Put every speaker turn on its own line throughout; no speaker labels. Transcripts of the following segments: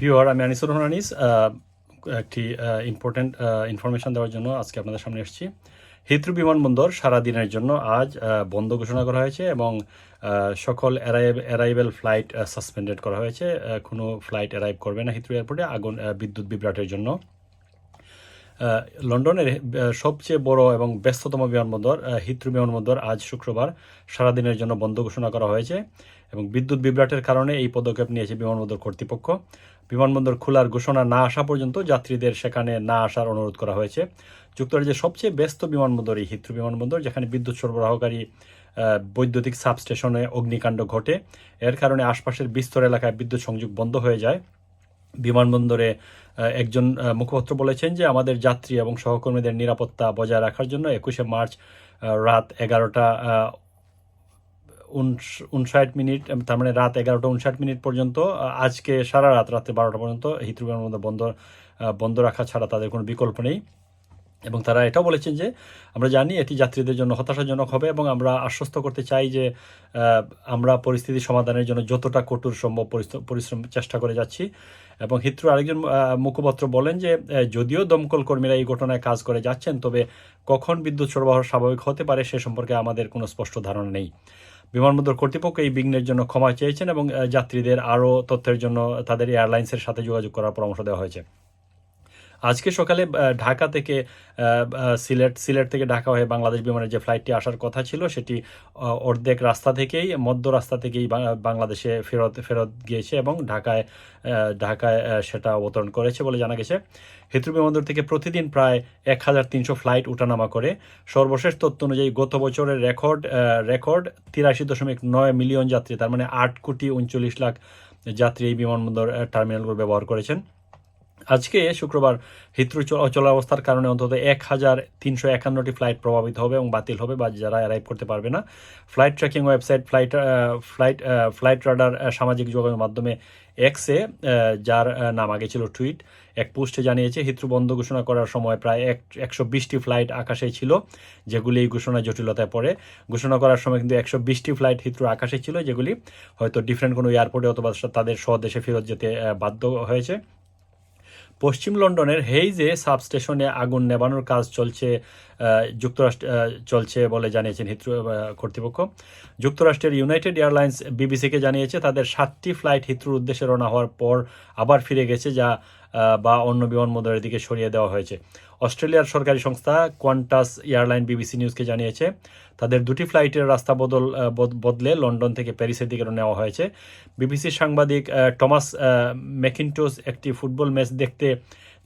Viewer আমি আনিসুর রহমান আনিস একটি important information দেওয়ার জন্য আজকে আপনাদের সামনে এসেছি। হিথ্রু বিমানবন্দর সারা দিনের জন্য আজ বন্ধ ঘোষণা করা হয়েছে এবং সকল অ্যারাইভেল ফ্লাইট সাসপেন্ডেড করা হয়েছে। কোনো ফ্লাইট অ্যারাইভ করবে না হিথ্রু এয়ারপোর্টে আগুন বিদ্যুৎ বিভ্রাটের জন্য। লন্ডনের সবচেয়ে বড় এবং ব্যস্ততম বিমানবন্দর হিত্রু বিমানবন্দর আজ শুক্রবার সারাদিনের জন্য বন্ধ ঘোষণা করা হয়েছে এবং বিদ্যুৎ বিভ্রাটের কারণে এই পদক্ষেপ নিয়েছে বিমানবন্দর কর্তৃপক্ষ। বিমানবন্দর খোলার ঘোষণা না আসা পর্যন্ত যাত্রীদের সেখানে না আসার অনুরোধ করা হয়েছে। যুক্তরাজ্যের সবচেয়ে ব্যস্ত বিমানবন্দর এই হিত্রু বিমানবন্দর, যেখানে বিদ্যুৎ সরবরাহকারী বৈদ্যুতিক সাবস্টেশনে অগ্নিকাণ্ড ঘটে। এর কারণে আশপাশের বিস্তর এলাকায় বিদ্যুৎ সংযোগ বন্ধ হয়ে যায়। বিমানবন্দরে একজন মুখপাত্র বলেছেন যে আমাদের যাত্রী এবং সহকর্মীদের নিরাপত্তা বজায় রাখার জন্য একুশে মার্চ রাত এগারোটা উনষাট মিনিট তার মানে রাত এগারোটা উনষাট মিনিট পর্যন্ত আজকে সারা রাত রাতে বারোটা পর্যন্ত হিথ্রু বিমানবন্দর বন্ধ বন্ধ রাখা ছাড়া তাদের কোনো বিকল্প নেই। এবং তারা এটাও বলেছেন যে, আমরা জানি এটি যাত্রীদের জন্য হতাশাজনক হবে এবং আমরা আশ্বস্ত করতে চাই যে আমরা পরিস্থিতি সমাধানের জন্য যতটা কঠোর সম্ভব পরিশ্র- পরিশ্রম চেষ্টা করে যাচ্ছি। এবং হিত্রু আরেকজন মুখপাত্র বলেন যে যদিও দমকল কর্মীরা এই ঘটনায় কাজ করে যাচ্ছেন, তবে কখন বিদ্যুৎ সরবরাহ স্বাভাবিক হতে পারে সে সম্পর্কে আমাদের কোনো স্পষ্ট ধারণা নেই। বিমানবন্দর কর্তৃপক্ষ এই বিঘ্নের জন্য ক্ষমা চেয়েছেন এবং যাত্রীদের আরও তথ্যের জন্য তাদের এয়ারলাইন্সের সাথে যোগাযোগ করার পরামর্শ দেওয়া হয়েছে। আজকে সকালে ঢাকা থেকে সিলেট সিলেট থেকে ঢাকা হয়ে বাংলাদেশ বিমানের যে ফ্লাইটটি আসার কথা ছিল, সেটি অর্ধেক রাস্তা থেকেই, মধ্য রাস্তা থেকেই বাংলাদেশে ফেরত ফেরত গিয়েছে এবং ঢাকায় ঢাকায় সেটা অবতরণ করেছে বলে জানা গেছে। হিথ্রু বিমানবন্দর থেকে প্রতিদিন প্রায় এক হাজার তিনশো ফ্লাইট উঠানামা করে। সর্বশেষ তথ্য অনুযায়ী গত বছরের রেকর্ড রেকর্ড তিরাশি দশমিক নয় মিলিয়ন যাত্রী, তার মানে আট কোটি উনচল্লিশ লাখ যাত্রী এই বিমানবন্দর টার্মিনালগুলো ব্যবহার করেছেন। আজকে শুক্রবার হিথ্রু অচলাবস্থার কারণে অন্তত এক হাজার তিনশো একান্নটি ফ্লাইট প্রভাবিত হবে এবং বাতিল হবে, বা যারা অ্যারাইভ করতে পারবে না। Flight tracking website flight flight flight radar সামাজিক যোগাযোগের মাধ্যমে এক্সে যার নাম আগে ছিল টুইট এক পোস্টে জানিয়েছে হিথ্রু বন্ধ ঘোষণা করার সময় প্রায় এক একশো বিশটি ফ্লাইট আকাশে ছিল, যেগুলি এই ঘোষণা জটিলতায় পড়ে। ঘোষণা করার সময় কিন্তু একশো বিশটি ফ্লাইট হিথ্রু আকাশে ছিল, যেগুলি হয়তো ডিফারেন্ট কোনো এয়ারপোর্টে অথবা তাদের স্বদেশে ফেরত যেতে বাধ্য হয়েছে। পশ্চিম লন্ডনের হেইজে সাবস্টেশনে আগুন নেবানোর কাজ চলছে যুক্তরাষ্ট্র চলছে বলে জানিয়েছেন হিথ্রো কর্তৃপক্ষ। যুক্তরাষ্ট্রের ইউনাইটেড এয়ারলাইন্স বিবিসিকে জানিয়েছে, তাদের সাতটি ফ্লাইট হিথ্রোর উদ্দেশ্যে রওনা হওয়ার পর আবার ফিরে গেছে, যা বা অন্য বিমানবন্দরের দিকে সরিয়ে দেওয়া হয়েছে। অস্ট্রেলিয়ার সরকারি সংস্থা কোয়ান্টাস এয়ারলাইন বিবিসি নিউজকে জানিয়েছে, তাদের দুটি ফ্লাইটের রাস্তা বদল বদ- বদলে লন্ডন থেকে প্যারিসের দিকে নেওয়া হয়েছে। বিবিসির সাংবাদিক টমাস ম্যাকিনটোস একটি ফুটবল ম্যাচ দেখতে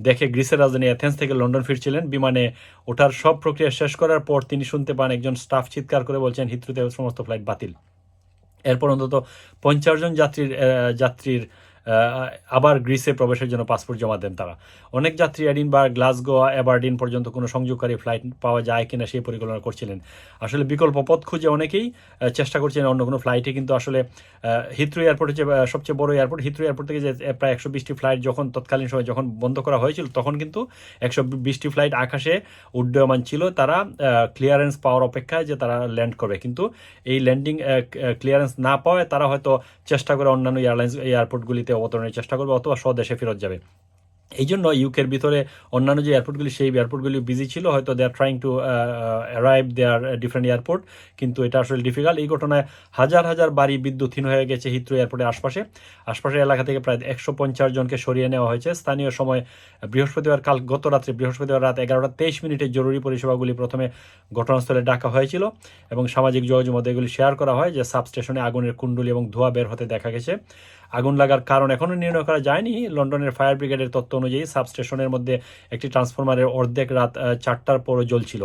দেখে গ্রিসের রাজধানী এথেন্স থেকে লন্ডন ফিরছিলেন। বিমানে ওঠার সব প্রক্রিয়া শেষ করার পর তিনি শুনতে পান একজন স্টাফ চিৎকার করে বলছেন হিথ্রুতে সমস্ত ফ্লাইট বাতিল। এরপর অন্তত পঞ্চাশ জন যাত্রীর যাত্রীর আবার গ্রিসে প্রবেশের জন্য পাসপোর্ট জমা দেন তারা। অনেক যাত্রী এডিনবার্গ গ্লাসগো অ্যাবারডিন পর্যন্ত কোনো সংযোগকারী ফ্লাইট পাওয়া যায় কিনা সেই পরিকল্পনা করছিলেন। আসলে বিকল্প পথ খুঁজে অনেকেই চেষ্টা করছিলেন অন্য কোনো ফ্লাইটে, কিন্তু আসলে হিথ্রো এয়ারপোর্ট হচ্ছে সবচেয়ে বড় এয়ারপোর্ট, হিথ্রো এয়ারপোর্ট থেকে যে প্রায় একশো বিশটি ফ্লাইট যখন তৎকালীন সময় যখন বন্ধ করা হয়েছিল, তখন কিন্তু একশো বিশটি ফ্লাইট আকাশে উড্ডয়মান ছিল। তারা ক্লিয়ারেন্স পাওয়ার অপেক্ষায় যে তারা ল্যান্ড করবে। কিন্তু এই ল্যান্ডিং ক্লিয়ারেন্স না পাওয়ায় তারা হয়তো চেষ্টা করে অন্যান্য এয়ারলাইন্স, এয়ারপোর্টগুলিতে অবতরণের চেষ্টা করবে অথবা স্বদেশে ফেরত যাবে। এই জন্য ইউকের ভিতরে অন্যান্য যে এয়ারপোর্টগুলি সেই এয়ারপোর্টগুলি বিজি ছিল। হয়তো they are trying to arrive their different airport কিন্তু এটা আসলে ডিফিকাল্ট এই ঘটনায় হাজার হাজার বাড়ি বিদ্যুৎহীন হয়ে গেছে হিথ্রো এয়ারপোর্টের আশপাশে। আশপাশের এলাকা থেকে প্রায় একশো পঞ্চাশ জনকে সরিয়ে নেওয়া হয়েছে। স্থানীয় সময় বৃহস্পতিবার কাল, গত রাত্রে বৃহস্পতিবার রাত এগারোটা তেইশ মিনিটে জরুরি পরিষেবাগুলি প্রথমে ঘটনাস্থলে ডাকা হয়েছিল এবং সামাজিক যোগাযোগের মধ্যে এগুলি শেয়ার করা হয় যে সাবস্টেশনে আগুনের কুণ্ডলি এবং ধোঁয়া বের হতে দেখা গেছে। আগুন লাগার কারণ এখনও নির্ণয় করা যায়নি। লন্ডনের ফায়ার ব্রিগেডের তথ্য অনুযায়ী সাবস্টেশনের মধ্যে একটি ট্রান্সফরমারের অর্ধেক রাত চারটার পরও জ্বলছিল।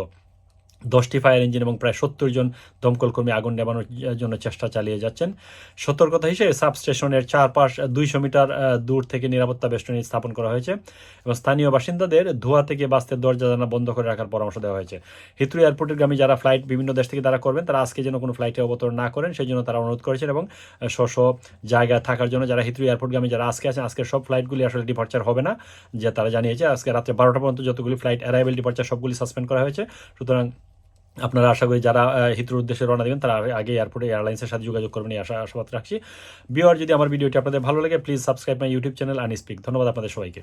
দশটি ফায়ার ইঞ্জিন এবং প্রায় সত্তর জন দমকল কর্মী আগুন নেবানোর জন্য চেষ্টা চালিয়ে যাচ্ছেন। সতর্কতা হিসেবে সাবস্টেশনের চারপাশ দুইশো মিটার দূর থেকে নিরাপত্তা বেষ্টনী স্থাপন করা হয়েছে এবং স্থানীয় বাসিন্দাদের ধোঁয়া থেকে বাঁচতে দরজা জানা বন্ধ করে রাখার পরামর্শ দেওয়া হয়েছে। হিথ্রু এয়ারপোর্টের গ্রামে যারা ফ্লাইট বিভিন্ন দেশ থেকে তারা করবেন, তারা আজকে যেন কোনো ফ্লাইটে অবতরণ না করেন, সেই জন্য তারা অনুরোধ করেছেন এবং স্ব স্ব জায়গায় থাকার জন্য যারা হিথ্রু এয়ারপোর্ট গ্রামে যারা আজকে আছেন, আজকের সব ফ্লাইটগুলি আসলে ডিপার্চার হবে না, যে তারা জানিয়েছে, আজকে রাত্রে বারোটা পর্যন্ত যতগুলি ফ্লাইট অ্যারাইভেল ডিপার্চার সবগুলি সাসপেন্ড করা হয়েছে। সুতরাং আপনারা আশা করি যারা হিত্রুর উদ্দেশ্যে রওনা দেবেন, তারা আগে এয়ারপোর্টে এয়ারলাইন্সের সাথে যোগাযোগ করবেন, এই আশা আশাবাদ রাখছি। বিওয়ার যদি আমার ভিডিওটি আপনাদের ভালো লাগে please subscribe my YouTube channel আনিস্পিক ধন্যবাদ আপনাদের সবাইকে।